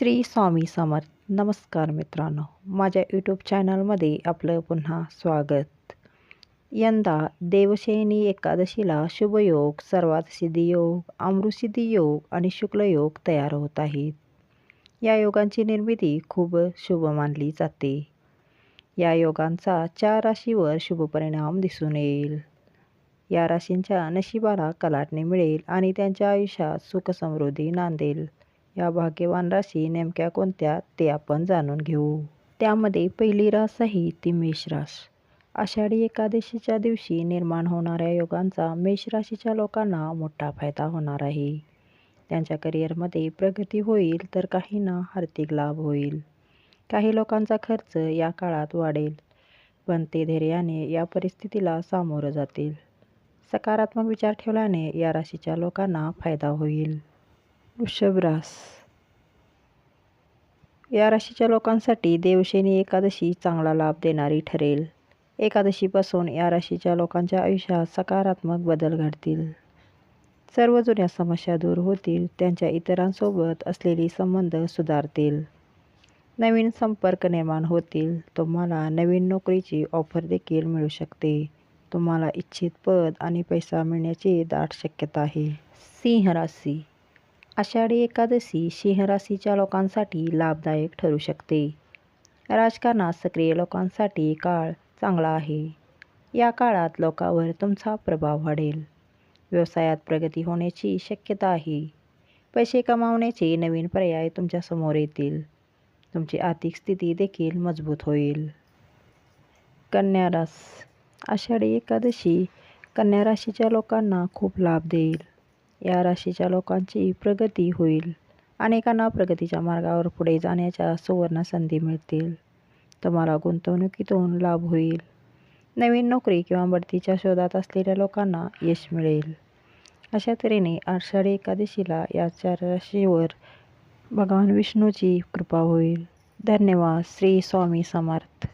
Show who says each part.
Speaker 1: श्री स्वामी समर्थ. नमस्कार मित्रांनो. माझ्या यूट्यूब चॅनलमध्ये आपलं पुन्हा स्वागत. यंदा देवशयनी एकादशीला शुभयोग सर्वात सिद्धियोग अमृतसिद्धी योग आणि शुक्लयोग तयार होत आहेत. या योगांची निर्मिती खूप शुभ मानली जाते. या योगांचा चार राशीवर शुभ परिणाम दिसून येईल. या राशींच्या नशिबाला कलाटणी मिळेल आणि त्यांच्या आयुष्यात सुख समृद्धी नांदेल. या भाग्यवान राशी नेमक्या कोणत्या ते आपण जाणून घेऊ. त्यामध्ये पहिली रास आहे ती मेष रास. आषाढी एकादशीच्या दिवशी निर्माण होणाऱ्या योगांचा मेष राशीच्या लोकांना मोठा फायदा होणार आहे. त्यांच्या करिअरमध्ये प्रगती होईल तर काहींना आर्थिक लाभ होईल. काही लोकांचा खर्च या काळात वाढेल पण ते धैर्याने या परिस्थितीला सामोरं जातील. सकारात्मक विचार ठेवल्याने या राशीच्या लोकांना फायदा होईल. वृषभरास. या राशीच्या लोकांसाठी देवशेनी एकादशी चांगला लाभ देणारी ठरेल. एकादशीपासून या राशीच्या लोकांच्या आयुष्यात सकारात्मक बदल घडतील. सर्व जुन्या समस्या दूर होतील त्यांच्या इतरांसोबत असलेली संबंध सुधारतील. नवीन संपर्क निर्माण होतील तुम्हाला नवीन नोकरीची ऑफर देखील मिळू शकते. तुम्हाला इच्छित पद आणि पैसा मिळण्याची दाट शक्यता आहे. सिंह राशी. आषाढी एकादशी सिंहराशीच्या लोकांसाठी लाभदायक ठरू शकते. राजकारणात सक्रिय लोकांसाठी काळ चांगला आहे. या काळात लोकांवर तुमचा प्रभाव वाढेल. व्यवसायात प्रगती होण्याची शक्यता आहे. पैसे कमावण्याचे नवीन पर्याय तुमच्यासमोर येतील. तुमची आर्थिक स्थिती देखील मजबूत होईल. कन्या रास. आषाढी एकादशी कन्या राशीच्या लोकांना खूप लाभ देईल. या राशीच्या लोकांची प्रगती होईल. अनेकांना प्रगतीच्या मार्गावर पुढे जाण्याच्या सुवर्ण संधी मिळतील. तुम्हाला गुंतवणुकीतून लाभ होईल. नवीन नोकरी किंवा बढतीच्या शोधात असलेल्या लोकांना यश मिळेल. अशा तऱ्हेने आषाढी एकादशीला या चार राशीवर भगवान विष्णूची कृपा होईल. धन्यवाद. श्री स्वामी समर्थ.